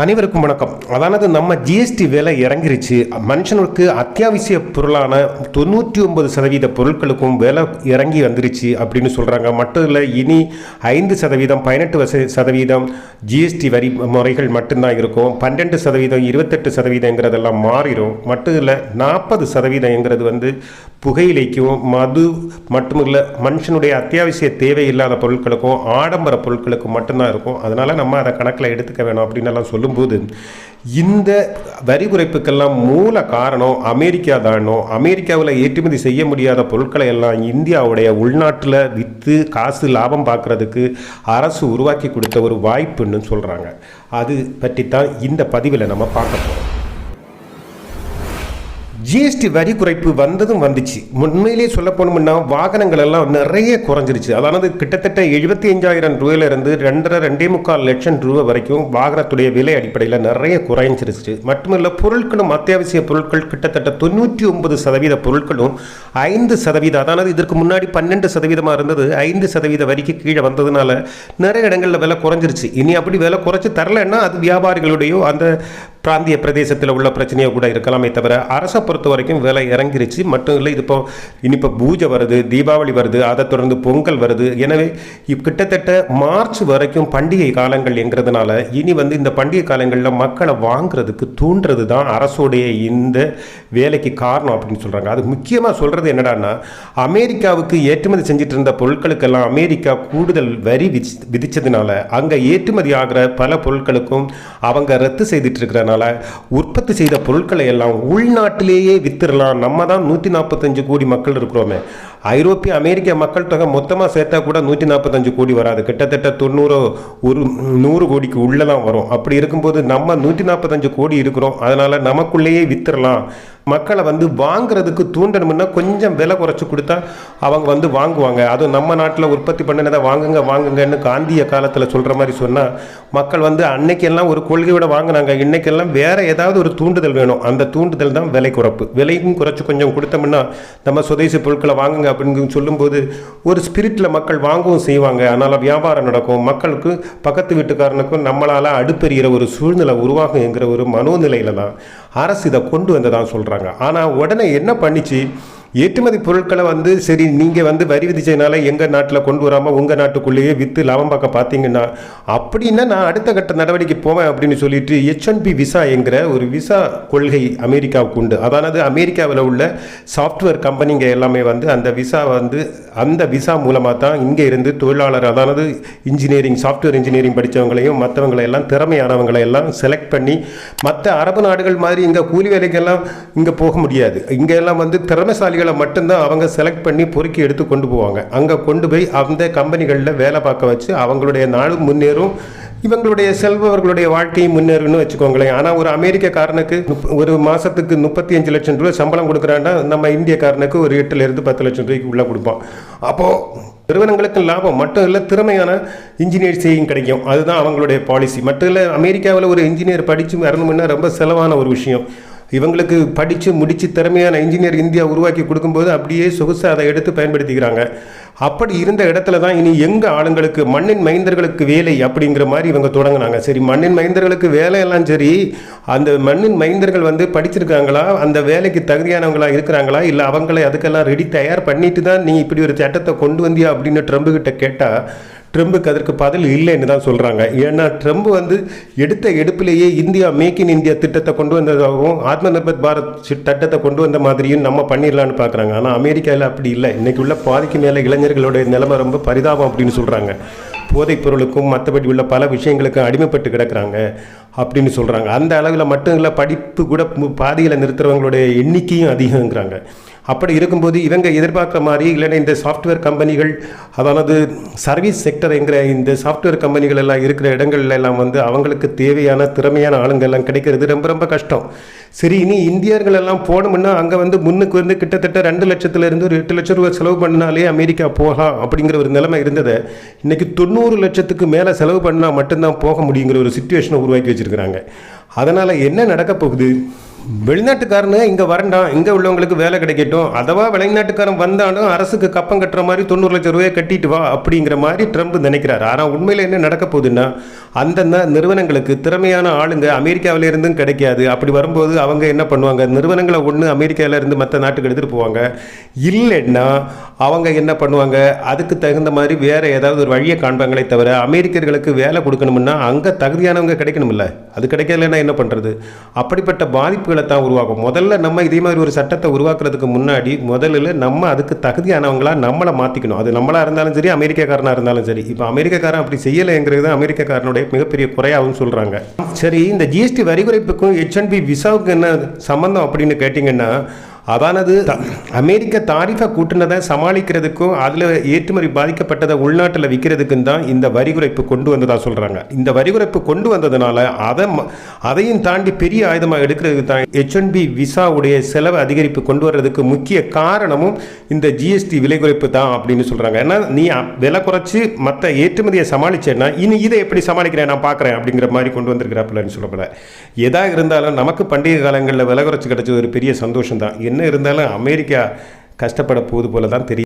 அனைவருக்கும் வணக்கம். அதானது நம்ம ஜிஎஸ்டி விலை இறங்கிருச்சு. மனுஷனுக்கு அத்தியாவசிய பொருளான தொண்ணூற்றி ஒன்பது சதவீத பொருட்களுக்கும் விலை இறங்கி வந்துருச்சு அப்படின்னு சொல்கிறாங்க மட்டும் இல்லை இனி ஐந்து சதவீதம் பதினெட்டு வச சதவீதம் ஜிஎஸ்டி வரி முறைகள் மட்டும்தான் இருக்கும். பன்னெண்டு சதவீதம் இருபத்தெட்டு சதவீதங்கிறதெல்லாம் மாறிடும் மட்டும் இல்லை நாற்பது சதவீதங்கிறது வந்து புகையிலைக்கும் மது மட்டும் இல்லை மனுஷனுடைய அத்தியாவசிய தேவையில்லாத பொருட்களுக்கும் ஆடம்பர பொருட்களுக்கும் மட்டும்தான் இருக்கும். அதனால் நம்ம அதை கணக்கில் எடுத்துக்க வேணும் அப்படின்னு எல்லாம் சொல்லும்போது இந்த வரி குறைப்புக்கெல்லாம் மூல காரணம் அமெரிக்கா தானோ? அமெரிக்காவில் ஏற்றுமதி செய்ய முடியாத பொருட்களை எல்லாம் இந்தியாவுடைய உள்நாட்டில் விற்று காசு லாபம் பார்க்குறதுக்கு அரசு உருவாக்கி கொடுத்த ஒரு வாய்ப்புன்னு சொல்கிறாங்க அது பற்றித்தான் இந்த பதிவில் நம்ம பார்க்க போகிறோம் ஜிஎஸ்டி வரி குறைப்பு வந்ததும் வந்துச்சு. உண்மையிலேயே சொல்ல போனோம்னா வாகனங்கள் எல்லாம் நிறைய குறைஞ்சிருச்சு. அதாவது கிட்டத்தட்ட எழுபத்தி அஞ்சாயிரம் ரூபாயிலிருந்து ரெண்டரை ரெண்டே முக்கால் லட்சம் ரூபா வரைக்கும் வாகனத்துடைய விலை அடிப்படையில் நிறைய குறைஞ்சிருச்சு. மட்டுமல்ல பொருட்களும் அத்தியாவசிய பொருட்கள் கிட்டத்தட்ட தொண்ணூற்றி ஒன்பது சதவீத பொருட்களும் ஐந்து சதவீதம் அதாவது இதற்கு முன்னாடி பன்னெண்டு சதவீதமாக இருந்தது ஐந்து சதவீத வரிக்கு கீழே வந்ததுனால நிறைய இடங்களில் விலை குறைஞ்சிருச்சு. இனி அப்படி விலை குறைச்சி தரலைன்னா அது வியாபாரிகளுடையோ அந்த பிராந்திய பிரதேசத்தில் உள்ள பிரச்சனையோ கூட இருக்கலாமே தவிர அரசை பொறுத்த வரைக்கும் விலை இறங்கிருச்சு. மட்டும் இல்லை இது இப்போ இனிப்போ பூஜை வருது தீபாவளி வருது அதை தொடர்ந்து பொங்கல் வருது. எனவே இப் கிட்டத்தட்ட மார்ச் வரைக்கும் பண்டிகை காலங்கள் என்கிறதுனால இனி வந்து இந்த பண்டிகை காலங்களில் மக்களை வாங்குறதுக்கு தூண்டுறது தான் அரசுடைய இந்த வேலைக்கு காரணம் அப்படின்னு சொல்கிறாங்க அது முக்கியமாக சொல்கிறது என்னடான்னா அமெரிக்காவுக்கு ஏற்றுமதி செஞ்சுட்டு இருந்த பொருட்களுக்கெல்லாம் அமெரிக்கா கூடுதல் வரி விதி விதித்ததுனால அங்கே ஏற்றுமதி ஆகிற பல பொருட்களுக்கும் அவங்க ரத்து செய்துட்டு இருக்கிறனால உற்பத்தி செய்த பொருட்களை எல்லாம் உள்நாட்டிலேயே வித்துடலாம். நம்ம தான் நூற்றி நாற்பத்தஞ்சு கோடி மக்கள் இருக்கிறோமே. ஐரோப்பிய அமெரிக்க மக்கள் தொகை மொத்தமாக சேர்த்தா கூட நூற்றி நாற்பத்தஞ்சு கோடி வராது. கிட்டத்தட்ட தொண்ணூறு ஒரு நூறு கோடிக்கு உள்ளே தான் வரும். அப்படி இருக்கும்போது நம்ம நூற்றி நாற்பத்தஞ்சு கோடி இருக்கிறோம். அதனால் நமக்குள்ளேயே வித்துடலாம். மக்களை வந்து வாங்குறதுக்கு தூண்டணும்னா கொஞ்சம் விலை குறைச்சி கொடுத்தா அவங்க வந்து வாங்குவாங்க. அதுவும் நம்ம நாட்டில் உற்பத்தி பண்ணினதை வாங்குங்க வாங்குங்கன்னு காந்திய காலத்தில் சொல்கிற மாதிரி சொன்னால் மக்கள் வந்து அன்னைக்கெல்லாம் ஒரு கொள்கையோட வாங்கினாங்க. இன்னைக்கெல்லாம் வேறு ஏதாவது ஒரு தூண்டுதல் வேணும். அந்த தூண்டுதல் தான் விலை குறைப்பு. விலையும் குறைச்சி கொஞ்சம் கொடுத்தோம்னா நம்ம சுதேசி பொருட்களை வாங்குங்க அப்படின்னு சொல்லும்போது ஒரு ஸ்பிரிட்டில் மக்கள் வாங்கவும் செய்வாங்க. அதனால் வியாபாரம் நடக்கும். மக்களுக்கு பக்கத்து வீட்டுக்காரனுக்கும் நம்மளால் அடுப்பெறிகிற ஒரு சூழ்நிலை உருவாகுங்கிற ஒரு மனோநிலையில் தான் அரசு இதை கொண்டு வந்ததான் சொல்கிறாங்க ஆனால் உடனே என்ன பண்ணிச்சு? ஏற்றுமதி பொருட்களை வந்து சரி நீங்கள் வந்து வரி விதிச்சதுனால எங்கள் நாட்டில் கொண்டு வராமல் உங்கள் நாட்டுக்குள்ளேயே விற்று லாபம் பார்க்க பார்த்தீங்கன்னா அப்படின்னா நான் அடுத்த கட்ட நடவடிக்கை போவேன் அப்படின்னு சொல்லிட்டு ஹெச்என்பி விசா என்கிற ஒரு விசா கொள்கை அமெரிக்காவுக்கு உண்டு. அதானது அமெரிக்காவில் உள்ள சாஃப்ட்வேர் கம்பெனிங்க எல்லாமே வந்து அந்த விசா வந்து அந்த விசா மூலமாக தான் இங்கே இருந்து தொழிலாளர் அதானது இன்ஜினியரிங் சாஃப்ட்வேர் இன்ஜினியரிங் படித்தவங்களையும் மற்றவங்களையெல்லாம் திறமையானவங்களை எல்லாம் செலக்ட் பண்ணி மற்ற அரபு நாடுகள் மாதிரி இங்கே கூலி வேலைக்கெல்லாம் இங்கே போக முடியாது. இங்கே எல்லாம் வந்து திறமைசாலிகள் மட்டும்தான் அவங்க செலக்ட் பண்ணி பொறுக்கி எடுத்து கொண்டு போவாங்க. அங்கே கொண்டு போய் அந்த கம்பெனிகளில் வேலை பார்க்க வச்சு அவங்களுடைய நாளும் முன்னேறும். இவங்களுடைய செல்பவர்களுடைய வாழ்க்கையும் முன்னேறும்னு வச்சுக்கோங்களேன். ஆனால் ஒரு அமெரிக்கக்காரனுக்கு காரனுக்கு ஒரு மாதத்துக்கு முப்பத்தி அஞ்சு லட்சம் ரூபாய் சம்பளம் கொடுக்குறான்னா நம்ம இந்தியக்காரனுக்கு ஒரு எட்டுலேருந்து பத்து லட்சம் ரூபாய்க்கு உள்ளே கொடுப்போம் அப்போது நிறுவனங்களுக்கு லாபம். மட்டும் இல்லை திறமையான இன்ஜினியர்ஸையும் கிடைக்கும். அதுதான் அவங்களுடைய பாலிசி மட்டும் இல்லை அமெரிக்காவில் ஒரு இன்ஜினியர் படித்து வரணும்னா ரொம்ப செலவான ஒரு விஷயம். இவங்களுக்கு படித்து முடித்து திறமையான இன்ஜினியர் இந்தியா உருவாக்கி கொடுக்கும்போது அப்படியே சொகுசாக அதை எடுத்து பயன்படுத்திக்கிறாங்க. அப்படி இருந்த இடத்துல தான் இனி எங்கள் ஆளுங்களுக்கு மண்ணின் மைந்தர்களுக்கு வேலை அப்படிங்கிற மாதிரி இவங்க தொடங்கினாங்க. சரி மண்ணின் மைந்தர்களுக்கு வேலையெல்லாம் சரி அந்த மண்ணின் மைந்தர்கள் வந்து படிச்சிருக்காங்களா? அந்த வேலைக்கு தகுதியானவங்களா இருக்கிறாங்களா? இல்லை அவங்களை அதுக்கெல்லாம் ரெடி தயார் பண்ணிட்டு தான் நீ இப்படி ஒரு சட்டத்தை கொண்டு வந்தியா அப்படின்னு ட்ரம்ப்கிட்ட கேட்டால் ட்ரம்புக்கு அதற்கு பதில் இல்லைன்னு தான் சொல்கிறாங்க ஏன்னா ட்ரம்ப் வந்து எடுத்த எடுப்பிலேயே இந்தியா மேக் இன் இந்தியா திட்டத்தை கொண்டு வந்ததாகவும் ஆத்ம நிர்பர் பாரத் திட்டத்தை கொண்டு வந்த மாதிரியும் நம்ம பண்ணிடலான்னு பார்க்குறாங்க ஆனால் அமெரிக்காவில் அப்படி இல்லை. இன்றைக்கி உள்ள பாதிக்கு மேலே இளைஞர்களுடைய நிலைமை ரொம்ப பரிதாபம் அப்படின்னு சொல்கிறாங்க போதைப் பொருளுக்கும் மற்றபடி உள்ள பல விஷயங்களுக்கும் அடிமைப்பட்டு கிடக்குறாங்க அப்படின்னு சொல்கிறாங்க அந்த அளவில் மட்டும் இல்லை படிப்பு கூட பாதியில் நிறுத்துறவங்களுடைய எண்ணிக்கையும் அதிகங்கிறாங்க. அப்படி இருக்கும்போது இவங்க எதிர்பார்க்குற மாதிரி இல்லைன்னா இந்த சாஃப்ட்வேர் கம்பெனிகள் அதாவது சர்வீஸ் செக்டர் என்கிற இந்த சாஃப்ட்வேர் கம்பெனிகள் எல்லாம் இருக்கிற இடங்கள்ல எல்லாம் வந்து அவங்களுக்கு தேவையான திறமையான ஆளுங்கள் எல்லாம் கிடைக்கிறது ரொம்ப ரொம்ப கஷ்டம். சரி இனி இந்தியர்கள் எல்லாம் போனோம்னா அங்கே வந்து முன்னுக்கு வந்து கிட்டத்தட்ட ரெண்டு லட்சத்துலேருந்து ஒரு எட்டு லட்சம் ரூபாய் செலவு பண்ணாலே அமெரிக்கா போகலாம் அப்படிங்கிற ஒரு நிலைமை இருந்தது இன்றைக்கி தொண்ணூறு லட்சத்துக்கு மேலே செலவு பண்ணால் மட்டும்தான் போக முடியுங்கிற ஒரு சுச்சுவேஷனை உருவாக்கி வச்சிருக்கிறாங்க. அதனால் என்ன நடக்க போகுது? வெளிநாட்டுக்காரனு இங்கே வரண்டாம் இங்கே உள்ளவங்களுக்கு வேலை கிடைக்கட்டும். அதவா வெளிநாட்டுக்காரன் வந்தாலும் அரசுக்கு கப்பம் கட்டுற மாதிரி தொண்ணூறு லட்சம் ரூபாயை கட்டிட்டு வா அப்படிங்கிற மாதிரி ட்ரம்ப் நினைக்கிறார். ஆனால் உண்மையில் என்ன நடக்க போகுதுன்னா அந்தந்த நிறுவனங்களுக்கு திறமையான ஆளுங்க அமெரிக்காவிலேருந்தும் கிடைக்காது. அப்படி வரும்போது அவங்க என்ன பண்ணுவாங்க? நிறுவனங்களை ஒன்று அமெரிக்காவிலேருந்து மற்ற நாட்டுக்கு எடுத்துகிட்டு போவாங்க. இல்லைன்னா அவங்க என்ன பண்ணுவாங்க? அதுக்கு தகுந்த மாதிரி வேறு ஏதாவது ஒரு வழியை காண்பாங்களே தவிர அமெரிக்கர்களுக்கு வேலை கொடுக்கணும்னா அங்கே தகுதியானவங்க கிடைக்கணும்ல. அது கிடைக்கலன்னா என்ன பண்ணுறது அப்படிப்பட்ட பாதிப்பு வாய்ப்புகளை தான் உருவாக்கும். முதல்ல நம்ம இதே மாதிரி ஒரு சட்டத்தை உருவாக்குறதுக்கு முன்னாடி முதல்ல நம்ம அதுக்கு தகுதியானவங்களா நம்மளை மாற்றிக்கணும் அது நம்மளாக இருந்தாலும் சரி அமெரிக்காக்காரனாக இருந்தாலும் சரி. இப்போ அமெரிக்காக்காரன் அப்படி செய்யலைங்கிறது தான் அமெரிக்காக்காரனுடைய மிகப்பெரிய குறையாகவும் சொல்கிறாங்க சரி இந்த ஜிஎஸ்டி வரி குறைப்புக்கும் ஹெச்என்பி விசாவுக்கு என்ன சம்மந்தம் அப்படின்னு கேட்டிங்கன்னா அதானது அமெரிக்க தாரிஃபை கூட்டினதை சமாளிக்கிறதுக்கும் அதில் ஏற்றுமதி பாதிக்கப்பட்டதை உள்நாட்டில் விற்கிறதுக்கும் தான் இந்த வரி குறைப்பு கொண்டு வந்ததாக சொல்கிறாங்க இந்த வரி குறைப்பு கொண்டு வந்ததுனால அதை ம- அதையும் தாண்டி பெரிய ஆயுதமாக எடுக்கிறதுக்கு தான் ஹெச்என்பி விசாவுடைய செலவு அதிகரிப்பு கொண்டு வர்றதுக்கு முக்கிய காரணமும் இந்த ஜிஎஸ்டி விலை குறைப்பு தான் அப்படின்னு சொல்கிறாங்க ஏன்னா நீ விலை குறைச்சி மற்ற ஏற்றுமதியை சமாளிச்சேன்னா இனி இதை எப்படி சமாளிக்கிறேன் நான் பார்க்குறேன் அப்படிங்கிற மாதிரி கொண்டு வந்திருக்கிறாப்பிலன்னு சொல்லப்பட எதாக இருந்தாலும் நமக்கு பண்டிகை காலங்களில் விலை குறைச்சி கிடைச்சது ஒரு பெரிய சந்தோஷம் தான் என்ன இருந்தாலும் அமெரிக்கா கஷ்டப்பட போகுது போல தான் தெரியும்